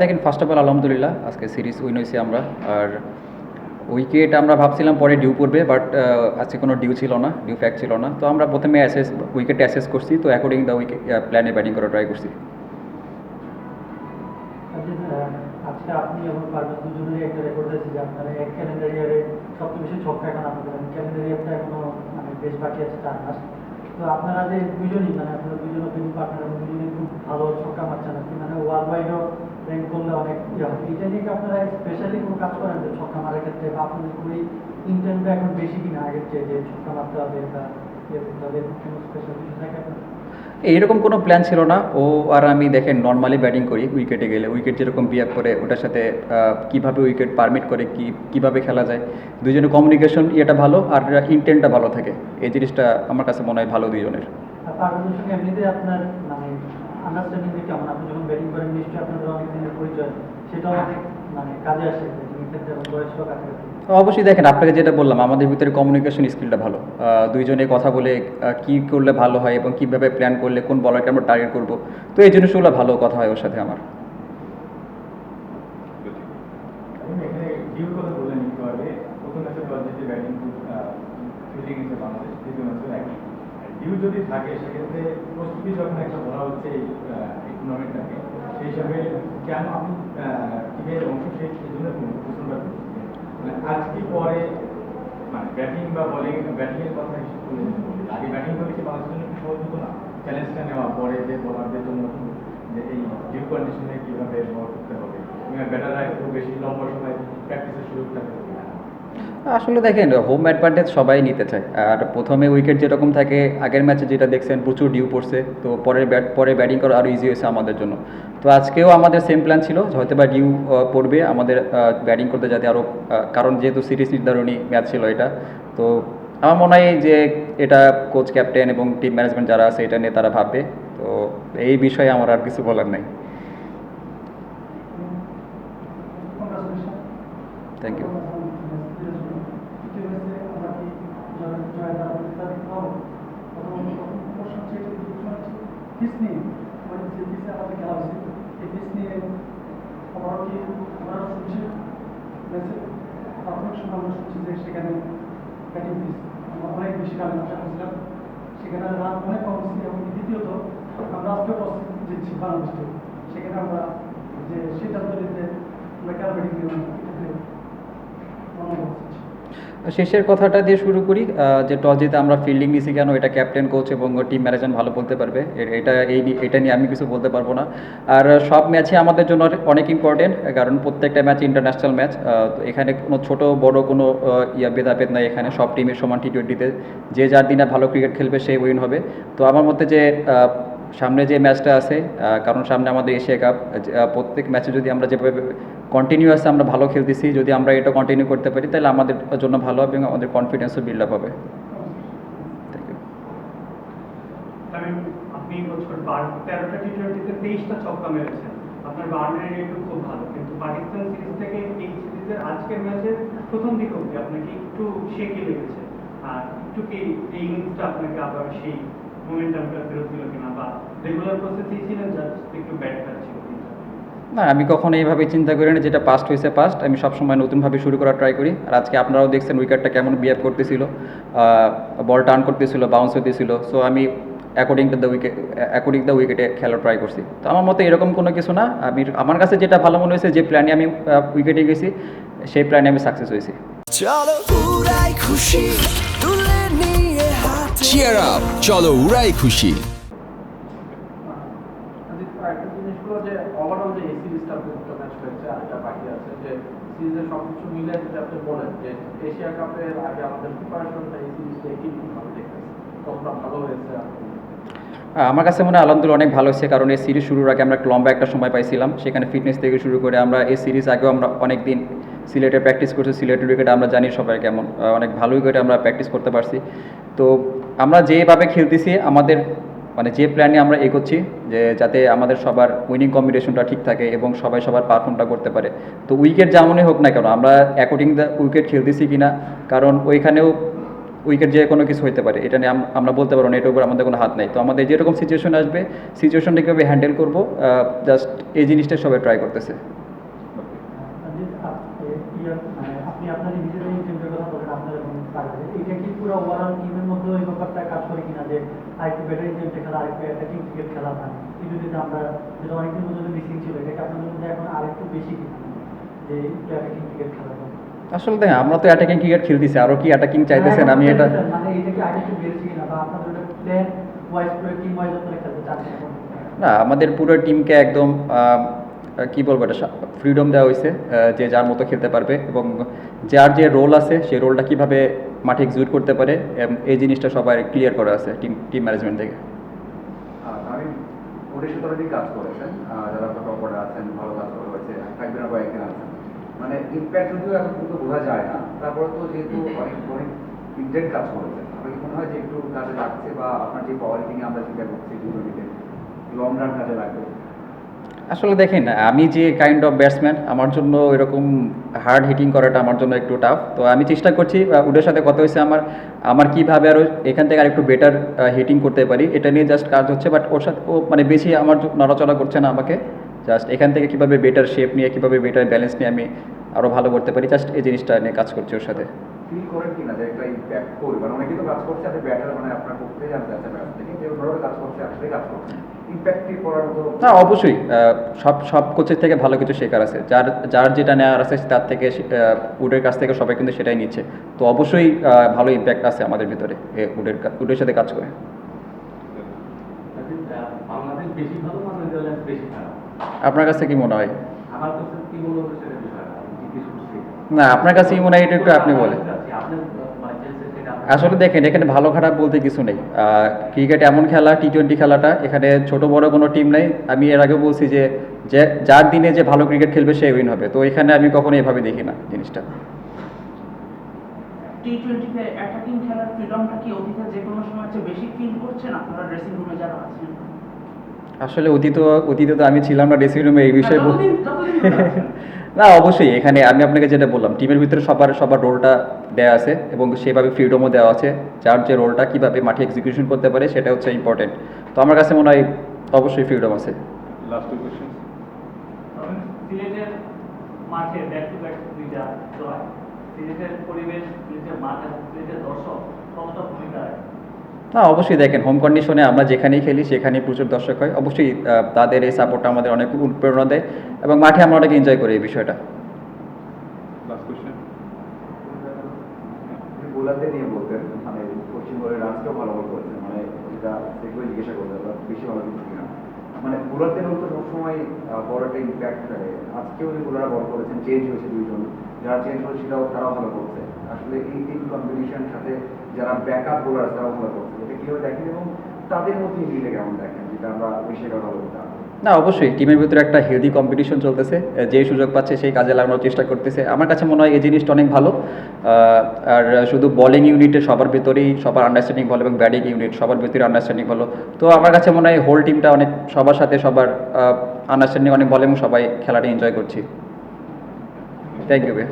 দেখেন first of all আলহামদুলিল্লাহ, আজকে সিরিজ উইন হয়েছি আমরা। আর উইকেট আমরা ভাবছিলাম পরে ডিউ পড়বে বাট আজকে কোনো ডিউ ছিল না ডিউ ফ্যাক্ট ছিল না। তো আমরা প্রথমে অ্যাসেস উইকেট অ্যাসেস করছি, তো অ্যাকর্ডিং দ্য উইকেট প্ল্যানে ব্যাটিং করা ট্রাই করছি। ইয়ারটা এখনও মানে আপনারা যে দুজনই মানে আপনারা দুজন ওপেনিং খুব ভালো ছক্কা মারছেন আপনি মানে ওয়ার্ল্ড ওয়াইডও র্যাঙ্ক করলে অনেক ইয়ে হবে এটা নিয়ে আপনারা স্পেশালি কোনো কাজ করেন যে ছক্কা মারার ক্ষেত্রে বা আপনাদের খুবই ইন্টেন্টটা এখন বেশি কিনা আগের চেয়ে যে ছক্কা মারতে হবে বা ইয়ে করতে হবে কোনো স্পেশাল কিছু থাকে আপনার? এইরকম কোনো প্ল্যান ছিল না। ও আর আমি দেখেন নর্মালি ব্যাটিং করি উইকেটে গেলে। উইকেট যেরকম বিহেভ করে ওটার সাথে কীভাবে উইকেট পারমিট করে কি কীভাবে খেলা যায়। দুজনের কমিউনিকেশন ইয়েটা ভালো আর ইন্টেন্টটা ভালো থাকে। এই জিনিসটা আমার কাছে মনে হয় ভালো দুজনের আপনার আন্ডারস্ট্যান্ডিং যে কেমন? আপনি যখন ব্যাটিং করেন নিশ্চয়ই আপনাদের অনেক দিনের পরিচয়। সেটাও অনেক মানে কাজে আসে অবশ্যই দেখেন আপনাকে যেটা বললাম আমাদের ভিতরে কমিউনিকেশন স্কিলটা ভালো। দুইজনে কথা বলে কি করলে ভালো হয় এবং কীভাবে প্ল্যান করলে কোন বলারকে আমরা টার্গেট করব। তো এই জিনিসগুলো ভালো কথা হয় ওর সাথে আমার আমি এখানে ডিউর কথা বললেন একটু আগে প্রথম ম্যাচে দলজিতে ব্যাটিং খুব ফিল্ডিং হিসেবে বাংলাদেশ দ্বিতীয় ম্যাচেও একই ডিউ যদি থাকে, সেক্ষেত্রে প্রস্তুতি যখন একটা বলা হচ্ছে এই সেই হিসাবে কেন আপনি টিমের অংশ সেই জন্য প্রশ্নটা মানে আজ কি পরে মানে ব্যাটিং বা বলিং ব্যাটিংয়ের কথা আগে ব্যাটিং করে কি বাংলাদেশের জন্য সহজ হতো না। চ্যালেঞ্জটা নেওয়া, পরে যে বোলারদের জন্য যে এই ডিউ কন্ডিশনে কীভাবে বল করতে হবে ব্যাটাররা একটু বেশি লম্বা সময় প্র্যাকটিসের সুযোগ থাকে আসলে দেখেন হোম অ্যাডভান্টেজ সবাই নিতে চায়। আর প্রথমে উইকেট যেরকম থাকে, আগের ম্যাচে যেটা দেখছেন, প্রচুর ডিউ পড়ছে। তো পরের ব্যাট পরে ব্যাটিং করা আরও ইজি হয়েছে আমাদের জন্য। তো আজকেও আমাদের সেম প্ল্যান ছিল, হয়তো বা ডিউ পড়বে আমাদের ব্যাটিং করতে যাতে আরও কারণ যেহেতু সিরিজ নির্ধারণী ম্যাচ ছিল এটা। তো আমার মনে হয় যে এটা কোচ ক্যাপ্টেন এবং টিম ম্যানেজমেন্ট যারা আছে, এটা নিয়ে তারা ভাববে। তো এই বিষয়ে আমার আর কিছু বলার নেই। থ্যাংক ইউ সেখানে ব্যাটিং ফিস অনেক বেশি রান আশা সেখানে রান অনেক কম ছিল এবং দ্বিতীয়ত, আমরা আজকে টস জিতছি বাংলাদেশ। সেখানে আমরা যে সিদ্ধান্ত নিতে, আমরা দিলাম এটাতে অনুভব হচ্ছে শেষের কথাটা দিয়ে শুরু করি যে টস জিতে আমরা ফিল্ডিং নিছি কেন, এটা ক্যাপ্টেন কোচ এবং টিম ম্যানেজমেন্ট ভালো বলতে পারবে। এটা, এই এটা নিয়ে আমি কিছু বলতে পারব না। আর সব ম্যাচই আমাদের জন্য অনেক- ইম্পর্টেন্ট কারণ প্রত্যেকটা ম্যাচ ইন্টারন্যাশনাল ম্যাচ তো এখানে কোনো ছোট, বড় কোনো ইয়া ভেদাভেদ নাই এখানে। সব টিমের সমান টি টোয়েন্টিতে যে যার দিনে ভালো ক্রিকেট খেলবে, সে উইন হবে। তো আমার মতে যে সামনে যে ম্যাচটা আছে কারণ সামনে আমাদের এশিয়া কাপ প্রত্যেক ম্যাচে যদি আমরা যেভাবে কন্টিনিউয়াস আমরা ভালো খেলতেছি, যদি আমরা এটা কন্টিনিউ করতে পারি, তাহলে আমাদের জন্য ভালো হবে এবং আমাদের কনফিডেন্সও বিল্ড আপ হবে। মোমেন্টামটা ফেরত দিল কিনা বা রেগুলার প্রসেসেই ছিলেন জাস্ট একটু ব্যাট ছিল। না আমি কখনো এইভাবে চিন্তা করি না যেটা পাস্ট হয়েছে পাস্ট আমি সবসময় নতুনভাবে শুরু করার ট্রাই করি। আর আজকে আপনারাও দেখছেন উইকেটটা কেমন বিহেভ করতেছিল বল টার্ন করতেছিল বাউন্স হতেছিল। সো আমি according to the wicket according the উইকেটে খেলা ট্রাই করছি। তো আমার মতে এরকম কোনো কিছু না। আমি আমার কাছে যেটা ভালো মনে হয়েছে যে প্ল্যানে আমি উইকেটে গেছি সেই প্ল্যানে আমি সাকসেস হয়েছি। চলো খুশি চিয়ার আপ চলো উড়াই খুশি। হয়েছে হয়েছে আমার কাছে মনে হয় আলহামদুলিল্লাহ অনেক ভালো হচ্ছে কারণ এই সিরিজ শুরুর আগে আমরা লম্বা একটা সময় পাইছিলাম। সেখানে ফিটনেস থেকে শুরু করে আমরা এই সিরিজ আগেও আমরা অনেক দিন সিলেটে প্র্যাকটিস করছি, সিলেটের উইকেটে আমরা জানি সবাই কেমন। অনেক ভালো উইকেটে আমরা প্র্যাকটিস করতে পারছি। তো আমরা যেভাবে খেলতেছি, আমাদের মানে যে প্ল্যানে আমরা এগোচ্ছি, যে যাতে আমাদের সবার উইনিং কম্বিনেশনটা ঠিক থাকে এবং সবাই সবার পারফর্মটা করতে পারে। তো উইকেট যেমনই হোক না কেন, আমরা অ্যাকর্ডিং দ্য উইকেট খেলতেছি কিনা, কারণ ওইখানেও উইকেট যে কোনো কিছু হতে পারে। এটা নিয়ে আমরা বলতে পারব না, এটার উপর আমাদের কোনো হাত নেই। তো আমাদের যেরকম সিচুয়েশন আসবে সিচুয়েশনটা কীভাবে হ্যান্ডেল করব জাস্ট এই জিনিসটা সবাই ট্রাই করতেছে আর যে আপ- এ- ইয়ে, মানে আপনি আপনাদের নিজেদের টিমের কথা বলেন আপনার এখন পারবে এটা কি পুরো ওভারঅল টিমের মধ্যে ওই ব্যাপারটা কাজ করে কিনা যে আরেকটু ব্যাটারি গেমটা খেলা আরেকটু অ্যাটাকিং ক্রিকেট খেলা হয়। কিন্তু যদি আমরা যেটা অনেকদিন পর্যন্ত মিসিং ছিল এটাকে আপনাদের মধ্যে এখন আরেকটু বেশি যে অ্যাটাকিং ক্রিকেট খেলা হয়। আসলে দেখেন আমরা তো অ্যাটাকিং ক্রিকেট খেলতেছি আরও কি অ্যাটাকিং চাইতেছেন? আমি এটা মানে এটা আগে একটু বেড়েছে কিনা বা আপনাদের প্ল্যান ওয়াইজ করে টিম ওয়াইজ আপনারা খেলতে চান না আমাদের পুরো টিমকে একদম কি বলব এটা ফ্রিডম দেওয়া হয়েছে যে যার মতো খেলতে পারবে এবং যার যে রোল আছে সেই রোলটা কীভাবে মাঠে এক্সিকিউট করতে পারে এই জিনিসটা সবাই ক্লিয়ার করা আছে টিম টিম ম্যানেজমেন্ট থেকে। কাজ করেছেন যারা আছেন ভালো কাজ আছেন। মানে ইম্প্যাক্ট যদিও এখন কিন্তু বোঝা যায় না তারপরে তো যেহেতু অনেক অনেক ইন্টেন্ট কাজ করেছেন কি মনে হয় যে একটু কাজে লাগছে বা আপনার যে পাওয়ার আমরা চিন্তা করছি দুটোটিতে লং রান কাজে লাগবে? আসলে দেখেন, আমি যে কাইন্ড অফ ব্যাটসম্যান আমার জন্য এরকম হার্ড হিটিং করাটা আমার জন্য একটু টাফ তো আমি চেষ্টা করছি উডের সাথে কথা হয়েছে আমার আমার কীভাবে আরও এখান থেকে আর একটু বেটার হিটিং করতে পারি, এটা নিয়ে জাস্ট কাজ হচ্ছে। বাট ওর সাথে, ও মানে বেশি আমার নড়াচড়া করছে না আমাকে। জাস্ট এখান থেকে কীভাবে বেটার শেপ নিয়ে, কীভাবে বেটার ব্যালেন্স নিয়ে আমি আরও ভালো করতে পারি জাস্ট এই জিনিসটা নিয়ে কাজ করছি ওর সাথে। ফিল করেন কিনা যে একটা ইম্প্যাক্ট করবে? মানে অনেকেই তো কাজ করছে আপনি ব্যাটার মানে আপনার পক্ষে জানতে আছে ব্যাটস থেকে। কেউ ধরো কাজ করছে আসলে কাজ করছে না। অবশ্যই সব সব কোচের থেকে ভালো কিছু শেখার আছে। যার যার যেটা নেওয়ার আছে তার থেকে উডের কাছ থেকে সবাই কিন্তু সেটাই নিচ্ছে। তো অবশ্যই ভালো ইম্প্যাক্ট আছে আমাদের ভিতরে উডের উডের সাথে কাজ করে। বাংলাদেশ বেশি ভালো না নেদারল্যান্ডস বেশি খারাপ। আপনার কাছে কি মনে হয়? না আপনার কাছে কি মনে হয় এটা একটু আপনি বলেন আপনি মানে চেলসি থেকে আপনি- আসলে দেখেন এখানে ভালো খারাপ বলতে কিছু নেই। ক্রিকেট এমন খেলা টি টোয়েন্টি খেলাটা এখানে ছোট বড় কোনো টিম নেই। আমি এর আগে বলছি যে যে যার দিনে যে ভালো ক্রিকেট খেলবে সে উইন হবে। তো এখানে আমি কখনো এভাবে দেখি না জিনিসটা। টি টোয়েন্টিতে অ্যাটাকিং খেলার ফ্রিডমটা কি অতীতে যে কোনো সময় বেশি ফিল করছেন আপনারা ড্রেসিং রুমে যারা আছেন? আসলে অতীত অতীতে তো আমি ছিলাম না ড্রেসিং রুমে এই বিষয়ে না অবশ্যই এখানে আমি আপনাকে যেটা বললাম টিমের ভিতরে সবার সবার রোলটা দেওয়া আছে এবং সেভাবে ফ্রিডমও দেওয়া আছে। যার যে রোলটা কীভাবে মাঠে এক্সিকিউশন করতে পারে সেটা হচ্ছে ইম্পর্টেন্ট তো আমার কাছে মনে হয় অবশ্যই ফ্রিডম আছে। লাস্ট টু সিলেটের মাঠে ব্যাক টু ব্যাক দুইটা জয় সিলেটের পরিবেশ সিলেটের মাঠ সিলেটের দর্শক কতটা ভূমিকা রাখে না অবশ্যই দেখেন হোম কন্ডিশনে আমরা যেখানেই খেলি সেখানেই প্রচুর দর্শক হয়। অবশ্যই তাদের এই সাপোর্টটা আমাদের অনেক অনুপ্রেরণা দেয় এবং মাঠে আমরা অনেক এনজয় করি এই বিষয়টা। বোলারদের নিয়ে বলতেন মানে পশ্চিমবঙ্গের ভালো করেছেন মানে যেটা দেখবে জিজ্ঞাসা করতেন বেশি ভালো কিনা মানে বোলারদের সবসময় বড় একটা ইম্প্যাক্ট থাকে আজকেও যে বোলাররা করেছেন চেঞ্জ হয়েছে দুইজন। যারা চেঞ্জ হয়েছে সেটাও তারাও ভালো করছে। আসলে এই টিম কম্পিটিশন সাথে যারা ব্যাকআপ বোলার তারাও ভালো দেখেন এবং তাদের মধ্যে মিলে কেমন দেখেন? যেটা আমরা ভালো করতাম না, অবশ্যই। টিমের ভিতরে একটা হেলদি কম্পিটিশন চলতেছে। যে সুযোগ পাচ্ছে সেই কাজে লাগানোর চেষ্টা করতেছে। আমার কাছে মনে হয় এই জিনিসটা অনেক ভালো। আর শুধু বলিং ইউনিটে সবার ভিতরেই সবার আন্ডারস্ট্যান্ডিং ভালো এবং ব্যাটিং ইউনিট সবার ভিতরে আন্ডারস্ট্যান্ডিং ভালো। তো আমার কাছে মনে হয় হোল টিমটা অনেক, সবার সাথে সবার আন্ডারস্ট্যান্ডিং অনেক ভালো এবং সবাই খেলাটা এনজয় করছি। থ্যাংক ইউ ভাই।